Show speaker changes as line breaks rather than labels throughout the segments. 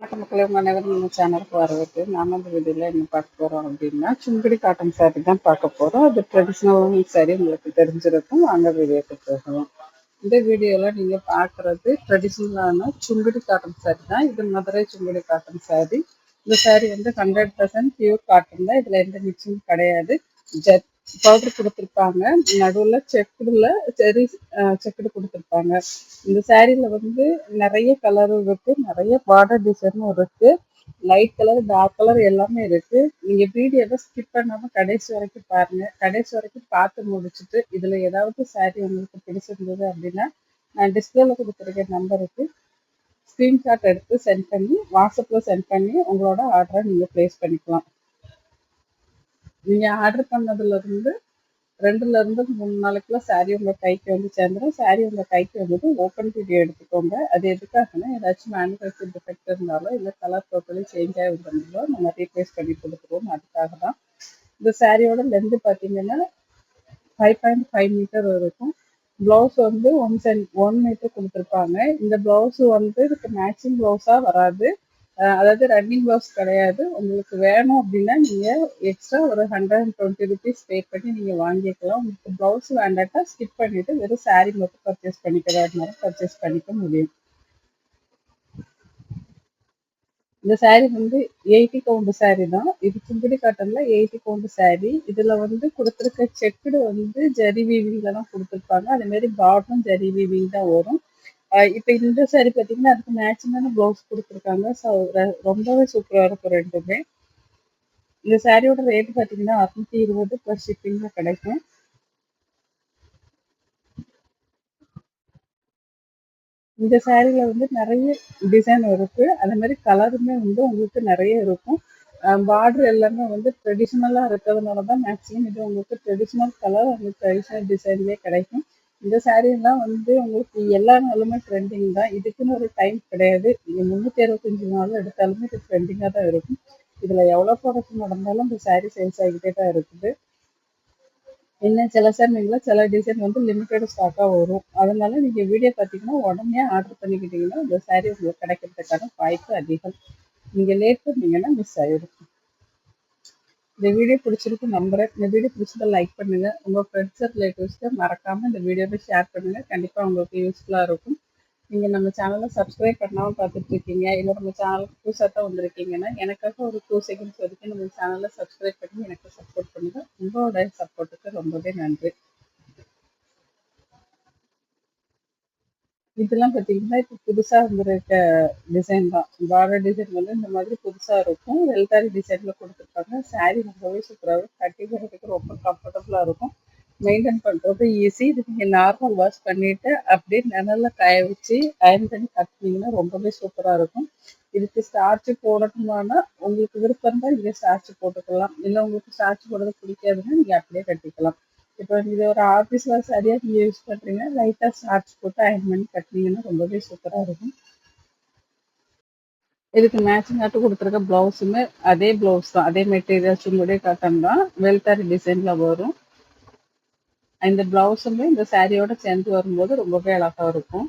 வணக்கம் மக்களே உங்கள் அனைவரும் நம்ம சேனலுக்கு வரவேற்று நாம இந்த வீடியோவில் என்ன பார்க்க போகிறோம் அப்படின்னா சுங்குடி காட்டன் சாரி தான் பார்க்க போகிறோம் அது ட்ரெடிஷ்னல் சாரி உங்களுக்கு தெரிஞ்சிருக்கும். வாங்க வீடியோக்கு போகலாம். இந்த வீடியோவில் நீங்கள் பார்க்குறது ட்ரெடிஷ்னலான சுங்குடி காட்டன் சாரி தான். இது மதுரை சுங்குடி காட்டன் சாரி இந்த சாரி வந்து ஹண்ட்ரட் பர்சன்ட் பியூர் காட்டன் தான். இதில் எந்த மிக்சிங் கிடையாது. ஜட் பவுடர் கொடுத்துருப்பாங்க. நடுவில் செக்குடில் செரி செக்குடு கொடுத்துருப்பாங்க. இந்த சேரீயில் வந்து நிறைய கலர் இருக்குது நிறைய பார்டர் டிசைனும் இருக்குது லைட் கலர் டார்க் கலர் எல்லாமே இருக்குது நீங்கள் வீடியோவை ஸ்கிப் பண்ணாமல் கடைசி வரைக்கும் பாருங்கள் கடைசி வரைக்கும் பார்த்து முடிச்சுட்டு இதில் ஏதாவது சாரி உங்களுக்கு பிடிச்சிருந்தது அப்படின்னா நான் டிஸ்பிளேல கொடுத்துருக்க நம்பருக்கு ஸ்க்ரீன்ஷாட் எடுத்து சென்ட் பண்ணி வாட்ஸ்அப்பில் சென்ட் பண்ணி உங்களோட ஆர்டரை நீங்கள் ப்ளேஸ் பண்ணிக்கலாம். நீங்கள் ஆர்டர் பண்ணதுலேருந்து ரெண்டுலேருந்து மூணு நாளைக்குள்ள சாரீ உங்கள் கைக்கு வந்து சேர்ந்துடும் சாரீ உங்கள் கைக்கு வந்தது ஓப்பன் வீடியோ எடுத்துக்கோங்க. அது எதுக்காகனா ஏதாச்சும் மேனுஃபேக்சர் டிஃபெக்ட் இருந்தாலோ இல்லை கலர் டோட்டலி சேஞ்ச் ஆகி நம்ம ரீப்ளேஸ் பண்ணி கொடுத்துருவோம். அதுக்காக தான். இந்த சாரியோட லென்த்து பார்த்தீங்கன்னா ஃபைவ் பாயிண்ட் ஃபைவ் மீட்டர் இருக்கும் ப்ளவுஸ் வந்து ஒன் சென் ஒன் மீட்டர் கொடுத்துருப்பாங்க. இந்த ப்ளவுஸ் வந்து இதுக்கு மேட்சிங் ப்ளவுஸாக வராது. அதாவது ரன்னிங் ப்ளவுஸ் கிடையாது. உங்களுக்கு வேணும் அப்படின்னா நீங்கள் எக்ஸ்ட்ரா ஒரு hundred and twenty rupees pay பண்ணி நீங்கள் வாங்கிக்கலாம். உங்களுக்கு ப்ளவுஸ் வேண்டாட்டா ஸ்கிப் பண்ணிவிட்டு வெறும் சாரீ மட்டும் பர்ச்சேஸ் பண்ணிக்கிறதா இருந்தாலும் பர்ச்சேஸ் பண்ணிக்க முடியும். இந்த சாரீ வந்து எயிட்டி கவுண்ட் சாரீ தான். இது கும்பிடி காட்டன்ல எயிட்டி கவுண்ட் சாரீ இதுல வந்து கொடுத்துருக்க செக்குடு வந்து ஜரி வீவிங்ல தான் கொடுத்துருப்பாங்க. அதே மாதிரி பாட்டும் ஜரி வீவிங் தான் வரும். இப்போ இந்த சாரி பார்த்தீங்கன்னா அதுக்கு மேட்சிங்கான ப்ளவுஸ் கொடுத்துருக்காங்க. ஸோ ரொம்பவே சூப்பராக இருக்கும் ரெண்டுமே. இந்த சாரியோட ரேட் பார்த்தீங்கன்னா அறுநூத்தி இருபது ப்ளஸ் ஷிப்பிங்கில் கிடைக்கும். இந்த சாரியில் வந்து நிறைய டிசைன் இருக்கு. அதே மாதிரி கலருமே வந்து உங்களுக்கு நிறைய இருக்கும். பார்டர் எல்லாமே வந்து ட்ரெடிஷ்னலாக இருக்கிறதுனால தான் மேக்ஸிமம் இது உங்களுக்கு ட்ரெடிஷ்னல் கலர் உங்களுக்கு ட்ரெடிஷ்னல் டிசைன்லேயே கிடைக்கும். இந்த சாரீலாம் வந்து உங்களுக்கு எல்லா நாளுமே ட்ரெண்டிங் தான். இதுக்குன்னு ஒரு டைம் கிடையாது. நீங்கள் முந்நூற்றி அறுபத்தஞ்சு நாள் எடுத்தாலுமே இது ட்ரெண்டிங்காக தான் இருக்கும். இதில் எவ்வளோ ப்ராடக்ட் நடந்தாலும் இந்த சாரீ சேல்ஸ் ஆகிட்டே தான் இருக்குது. என்ன சில சமயங்களில் சில டிசைன் வந்து லிமிட்டட் ஸ்டாக்காக வரும். அதனால நீங்கள் வீடியோ பார்த்தீங்கன்னா உடனே ஆர்டர் பண்ணிக்கிட்டீங்கன்னா இந்த சாரீ உங்களுக்கு கிடைக்கிறதுக்கான வாய்ப்பு அதிகம். நீங்கள் லேட் பண்ணீங்கன்னா மிஸ் ஆகிடும் இந்த வீடியோ பிடிச்சிருக்கு நம்புறேன். இந்த வீடியோ பிடிச்சதை லைக் பண்ணுங்க. உங்க ஃப்ரெண்ட்ஸ் ரிலேட்டிவ்ஸ்க்கு மறக்காம இந்த வீடியோவை ஷேர் பண்ணுங்க. கண்டிப்பா உங்களுக்கு யூஸ்ஃபுல்லா இருக்கும். நீங்க நம்ம சேனலை சப்ஸ்கிரைப் பண்ணாமல் பார்த்துட்டு இருக்கீங்க இல்லை நம்ம சேனலுக்கு புதுசாக தான் வந்திருக்கீங்கன்னா எனக்காக ஒரு டூ செகண்ட்ஸ் வரைக்கும் நம்ம சேனலை சப்ஸ்கிரைப் பண்ணி எனக்கு சப்போர்ட் பண்ணுங்க. உங்களோட சப்போர்ட்டுக்கு ரொம்பவே நன்றி. இதெல்லாம் பார்த்தீங்கன்னா இப்போ புதுசாக இருந்திருக்க டிசைன் தான். பார்டர் டிசைன் வந்து இந்த மாதிரி புதுசாக இருக்கும். வெல்தாரி டிசைனில் கொடுத்துருப்பாங்க சாரீ ரொம்பவே சூப்பராக கட்டி போடுறதுக்கு ரொம்ப கம்ஃபர்டபுளாக இருக்கும். மெயின்டைன் பண்ணுறது ஈஸி இது நீங்கள் நார்மல் வாஷ் பண்ணிவிட்டு அப்படியே நிழலில் காய வச்சு அயன் பண்ணி கட்டினீங்கன்னா ரொம்பவே சூப்பராக இருக்கும். இதுக்கு ஸ்டார்ச்சு போடணுமானா உங்களுக்கு விருப்பம் தான் நீங்கள் ஸ்டார்ச்சு போட்டுக்கலாம். இல்லை உங்களுக்கு ஸ்டார்ச் போடுறது பிடிக்காதுன்னா நீங்கள் அப்படியே கட்டிக்கலாம். இப்போ இது ஒரு ஆஃபீஸில் சரியாக நீங்கள் யூஸ் பண்ணுறீங்க லைட்டாக ஸ்டார்ச் போட்டு அயன் பண்ணி கட்டினீங்கன்னா ரொம்பவே சூப்பராக இருக்கும். இதுக்கு மேட்சிங் ஆட்டு கொடுத்துருக்க ப்ளவுஸுமே அதே ப்ளவுஸ் தான். அதே மெட்டீரியல் சுங்குடைய காட்டன் தான். வெல்தாரி டிசைனில் வரும். இந்த ப்ளவுஸுமே இந்த சாரியோட சேர்ந்து வரும்போது ரொம்பவே அழகாக இருக்கும்.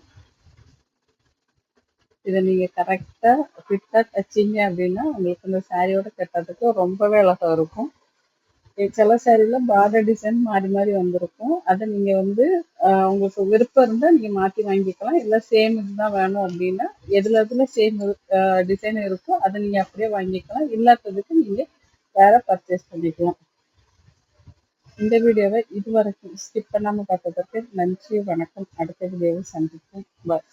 இதை நீங்கள் கரெக்டாக ஃபிட்டாக தச்சிங்க அப்படின்னா உங்களுக்கு இந்த சாரியோட கட்டுறதுக்கு ரொம்பவே அழகாக இருக்கும். சில சாரியில் பார்டர் டிசைன் மாறி மாறி வந்திருக்கும். அதை நீங்கள் வந்து உங்களுக்கு விருப்பம் இருந்தால் நீங்கள் மாற்றி வாங்கிக்கலாம். இல்லை சேம் இதுதான் வேணும் அப்படின்னா எதில் எதில் சேம் டிசைன் இருக்கோ அதை நீங்கள் அப்படியே வாங்கிக்கலாம். இல்லாததுக்கு நீங்கள் வேற பர்ச்சேஸ் பண்ணிக்கலாம். இந்த வீடியோவை இதுவரைக்கும் ஸ்கிப் பண்ணாமல் பார்த்ததற்கு நன்றி வணக்கம். அடுத்த வீடியோவை சந்திப்போம். பாய்